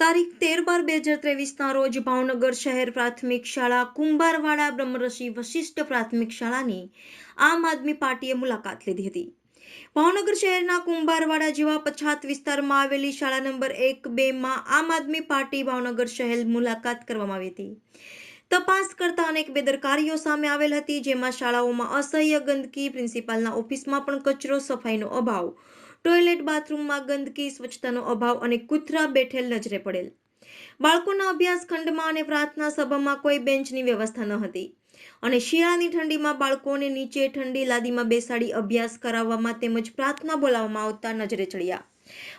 તારીખ તેર બાર બે હજાર ત્રેવીસના રોજ ભાવનગર શહેર પ્રાથમિક શાળા કુંભારવાડા બ્રહ્મર્ષિ વશિષ્ઠ પ્રાથમિક શાળાની આમ આદમી પાર્ટીએ મુલાકાત લીધી હતી. ભાવનગર શહેરના કુંભારવાડા જેવા પછાત વિસ્તારમાં આવેલી શાળા નંબર એક બેમાં આમ આદમી પાર્ટી ભાવનગર શહેર મુલાકાત કરવામાં આવી હતી. તપાસ કરતા અનેક બેદરકારીઓ સામે આવેલ હતી, જેમાં શાળાઓમાં અસહ્ય ગંદકી, પ્રિન્સિપાલના ઓફિસમાં પણ કચરો, સફાઈનો અભાવ ટોયલેટ બાથરૂમમાં ગંદકી, સ્વચ્છતાનો અભાવ અને કૂતરા બેઠેલ નજરે પડેલ. બાળકોના અભ્યાસ ખંડમાં અને પ્રાર્થના સભામાં કોઈ બેન્ચની વ્યવસ્થા ન હતી. અને શિયાળાની ઠંડીમાં બાળકોને નીચે ઠંડી લાદીમાં બેસાડી અભ્યાસ કરાવવામાં તેમજ પ્રાર્થના બોલાવવામાં આવતા નજરે ચડ્યા.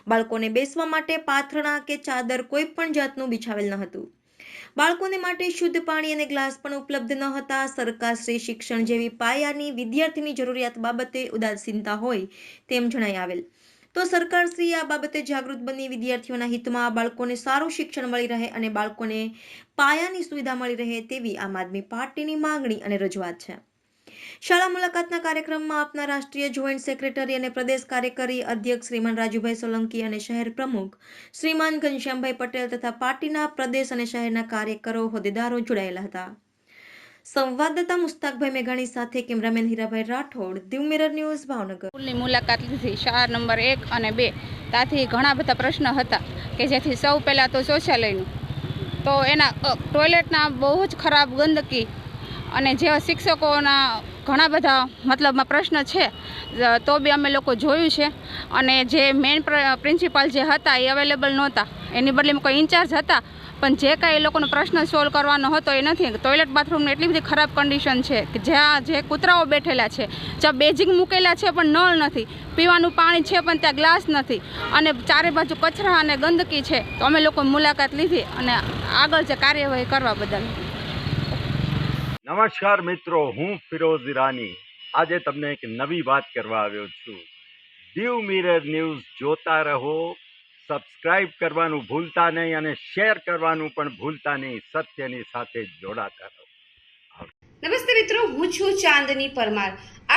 બાળકોને બેસવા માટે પાથરણા કે ચાદર કોઈ પણ જાતનું બિછાવેલ ન હતું. બાળકોને માટે શુદ્ધ પાણી અને ગ્લાસ પણ ઉપલબ્ધ ન હતા. સરકારશ્રી શિક્ષણ જેવી પાયાની વિદ્યાર્થીની જરૂરિયાત બાબતે ઉદાસીનતા હોય તેમ જણાઈ આવેલ. તો સરકારશ્રી આ બાબતે જાગૃત બની વિદ્યાર્થીઓના હિતમાં બાળકોને સારું શિક્ષણ મળી રહે અને બાળકોને પાયાની સુવિધા મળી રહે તેવી આમ આદમી પાર્ટીની માંગણી અને રજૂઆત છે. શાળા મુલાકાતના કાર્યક્રમમાં આપના રાષ્ટ્રીય જોઈન્ટ સેક્રેટરી અને પ્રદેશ કાર્યકારી અધ્યક્ષ શ્રીમાન રાજુભાઈ સોલંકી અને શહેર પ્રમુખ શ્રીમાન ઘનશ્યામભાઈ પટેલ તથા પાર્ટીના પ્રદેશ અને શહેરના કાર્યકરો, હોદ્દેદારો જોડાયેલા હતા. સંવાદદાતા મુસ્તાકભાઈ મેઘાણી સાથે cameraman Hirabhai Rathod, Diu Mirror News, Bhavnagar. સ્કૂલની મુલાકાત લીધી. શાળા નંબર એક અને બે. ત્યાંથી ઘણા બધા પ્રશ્ન હતા કે જેથી સૌ પહેલાં તો શૌચાલયનું. તો એના ટોયલેટના બહુ જ ખરાબ ગંદકી અને જેવા શિક્ષકોના ઘણા બધા મતલબમાં પ્રશ્ન છે. તો બી અમે લોકો જોયું છે. અને જે મેઇન પ્રિન્સિપાલ જે હતા એ અવેલેબલ નહોતા. એની બદલે કોઈ ઇન્ચાર્જ હતા. પણ જે કાંઈ એ લોકોનો પ્રશ્ન સોલ્વ કરવાનો હતો એ નથી. ટોયલેટ બાથરૂમની એટલી બધી ખરાબ કન્ડિશન છે કે જ્યાં જે કૂતરાઓ બેઠેલા છે, જ્યાં બેજિંગ મૂકેલા છે પણ નળ નથી. પીવાનું પાણી છે પણ ત્યાં ગ્લાસ નથી. અને ચારે બાજુ કચરા અને ગંદકી છે. તો અમે લોકો મુલાકાત લીધી અને આગળ જે કાર્યવાહી કરવા બદલ. નમસ્કાર મિત્રો, હું ફિરોઝ ઈરાની. આજે તમને એક નવી વાત કરવા આવ્યો છું. દીવ મિરર ન્યૂઝ જોતા રહો સબસ્ક્રાઈબ કરવાનું ભૂલતા નહીં અને શેર કરવાનું પણ ભૂલતા નહીં, સત્યની સાથે જોડાતા રહો. નમસ્તે મિત્રો, હું છું ચાંદની પરમાર.